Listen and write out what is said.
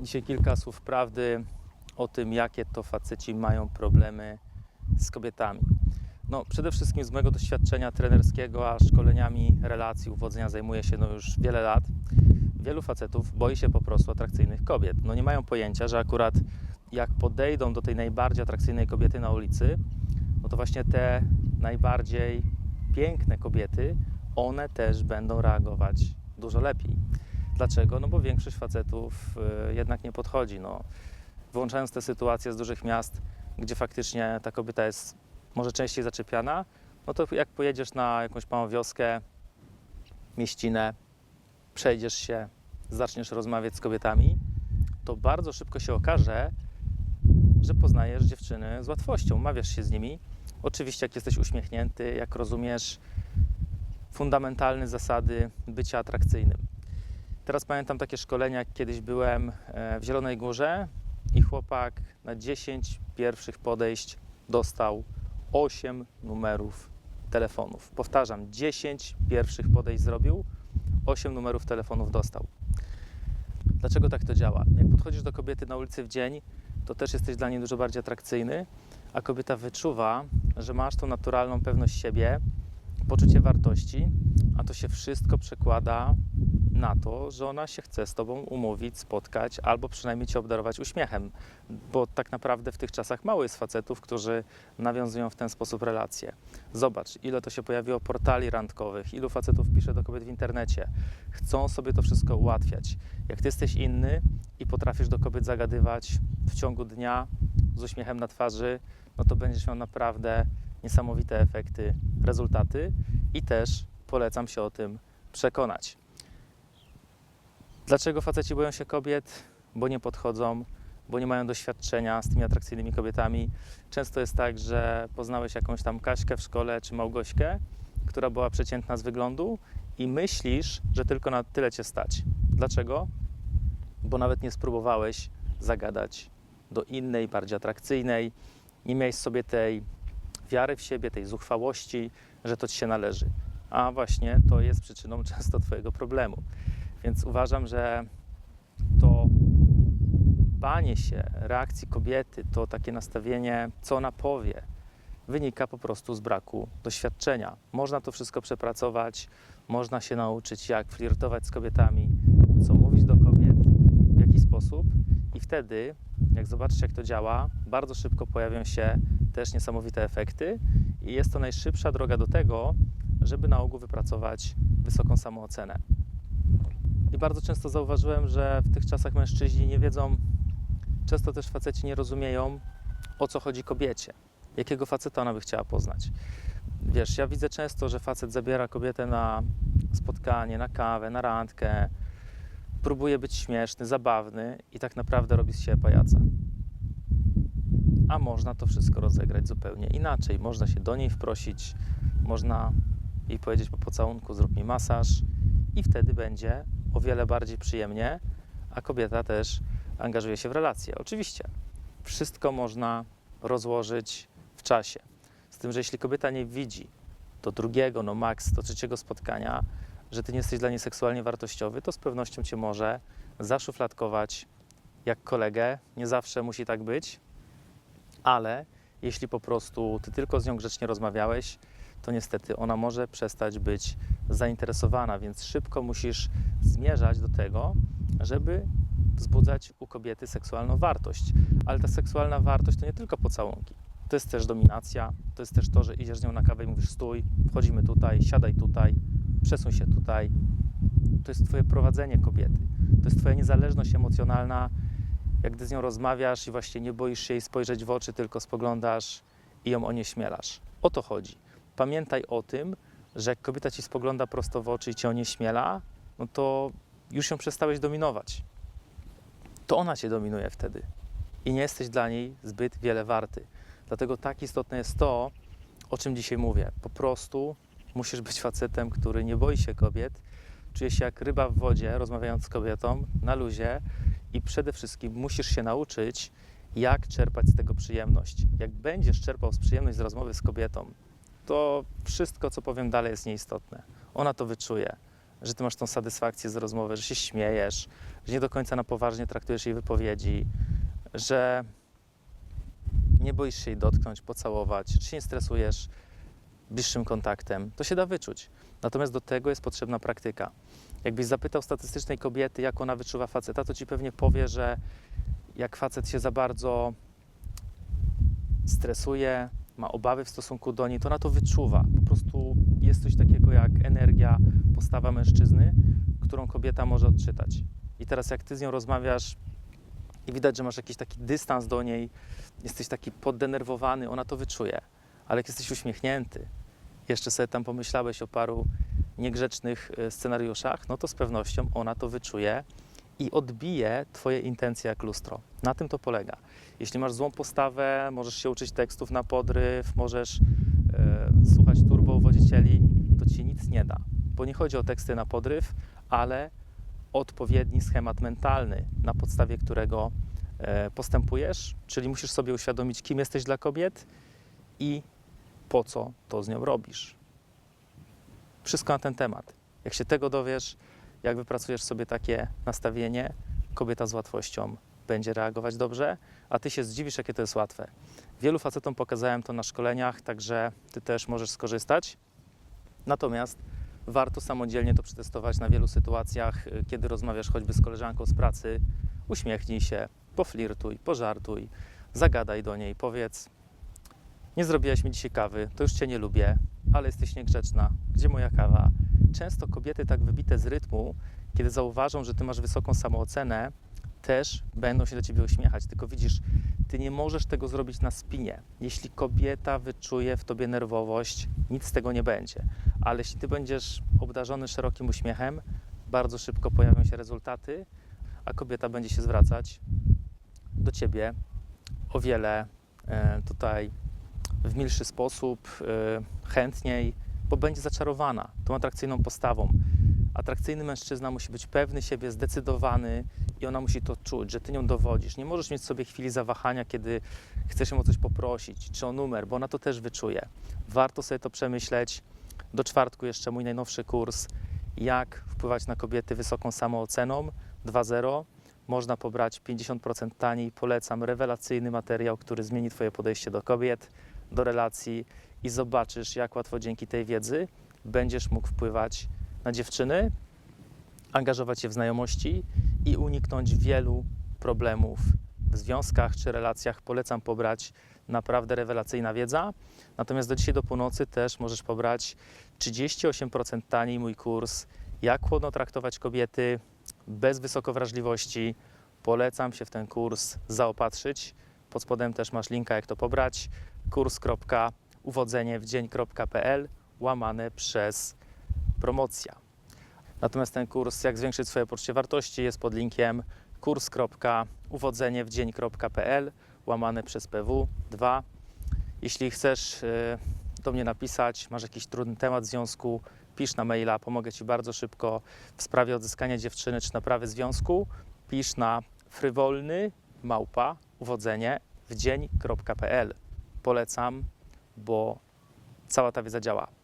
Dzisiaj kilka słów prawdy o tym, jakie to faceci mają problemy z kobietami. No, przede wszystkim z mojego doświadczenia trenerskiego, a szkoleniami relacji, uwodzenia zajmuję się no, już wiele lat. Wielu facetów boi się po prostu atrakcyjnych kobiet. No, nie mają pojęcia, że akurat jak podejdą do tej najbardziej atrakcyjnej kobiety na ulicy, no to właśnie te najbardziej piękne kobiety, one też będą reagować dużo lepiej. Dlaczego? No bo większość facetów y, jednak nie podchodzi. No, wyłączając te sytuacje z dużych miast, gdzie faktycznie ta kobieta jest może częściej zaczepiana, no to jak pojedziesz na jakąś małą wioskę, mieścinę, przejdziesz się, zaczniesz rozmawiać z kobietami, to bardzo szybko się okaże, że poznajesz dziewczyny z łatwością, umawiasz się z nimi. Oczywiście, jak jesteś uśmiechnięty, jak rozumiesz fundamentalne zasady bycia atrakcyjnym. Teraz pamiętam takie szkolenia, jak kiedyś byłem e, w Zielonej Górze i chłopak na 10 pierwszych podejść dostał 8 numerów telefonów. Powtarzam, 10 pierwszych podejść zrobił, 8 numerów telefonów dostał. Dlaczego tak to działa? Jak podchodzisz do kobiety na ulicy w dzień, to też jesteś dla niej dużo bardziej atrakcyjny, a kobieta wyczuwa, że masz tą naturalną pewność siebie, poczucie wartości, a to się wszystko przekłada na to, że ona się chce z Tobą umówić, spotkać albo przynajmniej Cię obdarować uśmiechem, bo tak naprawdę w tych czasach mało jest facetów, którzy nawiązują w ten sposób relacje. Zobacz, ile to się pojawiło portali randkowych, ilu facetów pisze do kobiet w internecie. Chcą sobie to wszystko ułatwiać. Jak Ty jesteś inny i potrafisz do kobiet zagadywać w ciągu dnia z uśmiechem na twarzy, no to będziesz miał naprawdę niesamowite efekty, rezultaty i też polecam się o tym przekonać. Dlaczego faceci boją się kobiet? Bo nie podchodzą, bo nie mają doświadczenia z tymi atrakcyjnymi kobietami. Często jest tak, że poznałeś jakąś tam Kaśkę w szkole czy Małgośkę, która była przeciętna z wyglądu i myślisz, że tylko na tyle cię stać. Dlaczego? Bo nawet nie spróbowałeś zagadać do innej, bardziej atrakcyjnej, nie miałeś sobie tej wiary w siebie, tej zuchwałości, że to ci się należy. A właśnie to jest przyczyną często Twojego problemu. Więc uważam, że to banie się reakcji kobiety, to takie nastawienie, co ona powie, wynika po prostu z braku doświadczenia. Można to wszystko przepracować, można się nauczyć, jak flirtować z kobietami, co mówić do kobiet, w jaki sposób, i wtedy, jak zobaczysz, jak to działa, bardzo szybko pojawią się też niesamowite efekty, i jest to najszybsza droga do tego, żeby na ogół wypracować wysoką samoocenę. I bardzo często zauważyłem, że w tych czasach mężczyźni nie wiedzą, często też faceci nie rozumieją, o co chodzi kobiecie, jakiego faceta ona by chciała poznać. Wiesz, ja widzę często, że facet zabiera kobietę na spotkanie, na kawę, na randkę, próbuje być śmieszny, zabawny i tak naprawdę robi z siebie pajaca. A można to wszystko rozegrać zupełnie inaczej. Można się do niej wprosić, można jej powiedzieć po pocałunku, zrób mi masaż i wtedy będzie o wiele bardziej przyjemnie, a kobieta też angażuje się w relacje. Oczywiście, wszystko można rozłożyć w czasie. Z tym, że jeśli kobieta nie widzi do drugiego, no maks do trzeciego spotkania, że ty nie jesteś dla niej seksualnie wartościowy, to z pewnością cię może zaszufladkować jak kolegę. Nie zawsze musi tak być, ale jeśli po prostu ty tylko z nią grzecznie rozmawiałeś, to niestety ona może przestać być zainteresowana, więc szybko musisz zmierzać do tego, żeby wzbudzać u kobiety seksualną wartość. Ale ta seksualna wartość to nie tylko pocałunki. To jest też dominacja, to jest też to, że idziesz z nią na kawę i mówisz stój, wchodzimy tutaj, siadaj tutaj, przesuń się tutaj. To jest twoje prowadzenie kobiety. To jest twoja niezależność emocjonalna, jak gdy z nią rozmawiasz i właśnie nie boisz się jej spojrzeć w oczy, tylko spoglądasz i ją onieśmielasz. O to chodzi. Pamiętaj o tym, że jak kobieta ci spogląda prosto w oczy i cię onieśmiela, no to już ją przestałeś dominować. To ona cię dominuje wtedy i nie jesteś dla niej zbyt wiele warty. Dlatego tak istotne jest to, o czym dzisiaj mówię. Po prostu musisz być facetem, który nie boi się kobiet, czuje się jak ryba w wodzie, rozmawiając z kobietą na luzie i przede wszystkim musisz się nauczyć, jak czerpać z tego przyjemność. Jak będziesz czerpał z przyjemność z rozmowy z kobietą, to wszystko, co powiem dalej, jest nieistotne. Ona to wyczuje, że ty masz tą satysfakcję z rozmowy, że się śmiejesz, że nie do końca na poważnie traktujesz jej wypowiedzi, że nie boisz się jej dotknąć, pocałować, czy się nie stresujesz bliższym kontaktem, to się da wyczuć. Natomiast do tego jest potrzebna praktyka. Jakbyś zapytał statystycznej kobiety, jak ona wyczuwa faceta, to ci pewnie powie, że jak facet się za bardzo stresuje, ma obawy w stosunku do niej, to ona to wyczuwa. Po prostu jest coś takiego jak energia, postawa mężczyzny, którą kobieta może odczytać. I teraz jak ty z nią rozmawiasz i widać, że masz jakiś taki dystans do niej, jesteś taki poddenerwowany, ona to wyczuje. Ale jak jesteś uśmiechnięty, jeszcze sobie tam pomyślałeś o paru niegrzecznych e, scenariuszach, no to z pewnością ona to wyczuje i odbije Twoje intencje jak lustro. Na tym to polega. Jeśli masz złą postawę, możesz się uczyć tekstów na podryw, możesz e, słuchać turbowodzicieli, to Ci nic nie da. Bo nie chodzi o teksty na podryw, ale odpowiedni schemat mentalny, na podstawie którego e, postępujesz, czyli musisz sobie uświadomić, kim jesteś dla kobiet i po co to z nią robisz. Wszystko na ten temat. Jak się tego dowiesz, jak wypracujesz sobie takie nastawienie, kobieta z łatwością będzie reagować dobrze, a ty się zdziwisz, jakie to jest łatwe. Wielu facetom pokazałem to na szkoleniach, także ty też możesz skorzystać. Natomiast warto samodzielnie to przetestować na wielu sytuacjach, kiedy rozmawiasz choćby z koleżanką z pracy. Uśmiechnij się, poflirtuj, pożartuj, zagadaj do niej, powiedz: Nie zrobiłaś mi dzisiaj kawy, to już cię nie lubię, ale jesteś niegrzeczna. Gdzie moja kawa? Często kobiety tak wybite z rytmu, kiedy zauważą, że ty masz wysoką samoocenę, też będą się do ciebie uśmiechać. Tylko widzisz, ty nie możesz tego zrobić na spinie. Jeśli kobieta wyczuje w tobie nerwowość, nic z tego nie będzie. Ale jeśli ty będziesz obdarzony szerokim uśmiechem, bardzo szybko pojawią się rezultaty, a kobieta będzie się zwracać do ciebie o wiele e, tutaj w milszy sposób, e, chętniej, bo będzie zaczarowana tą atrakcyjną postawą. Atrakcyjny mężczyzna musi być pewny siebie, zdecydowany i ona musi to czuć, że ty nią dowodzisz. Nie możesz mieć sobie chwili zawahania, kiedy chcesz ją o coś poprosić, czy o numer, bo ona to też wyczuje. Warto sobie to przemyśleć. Do czwartku jeszcze mój najnowszy kurs, jak wpływać na kobiety wysoką samooceną 2.0. Można pobrać 50% taniej. Polecam rewelacyjny materiał, który zmieni Twoje podejście do kobiet, do relacji i zobaczysz, jak łatwo dzięki tej wiedzy będziesz mógł wpływać na dziewczyny, angażować się w znajomości i uniknąć wielu problemów w związkach czy relacjach. Polecam pobrać naprawdę rewelacyjna wiedza. Natomiast do dzisiaj do północy też możesz pobrać 38% taniej mój kurs Jak chłodno traktować kobiety bez wysokowrażliwości. Polecam się w ten kurs zaopatrzyć. Pod spodem też masz linka, jak to pobrać. kurs.uwodzeniewdzień.pl łamane przez promocja. Natomiast ten kurs, jak zwiększyć swoje poczucie wartości, jest pod linkiem kurs.uwodzeniewdzień.pl łamane przez PW 2. Jeśli chcesz y, do mnie napisać, masz jakiś trudny temat w związku, pisz na maila, pomogę Ci bardzo szybko w sprawie odzyskania dziewczyny czy naprawy związku. Pisz na frywolny małpa uwodzenie w dzień.pl. Polecam, bo cała ta wiedza działa.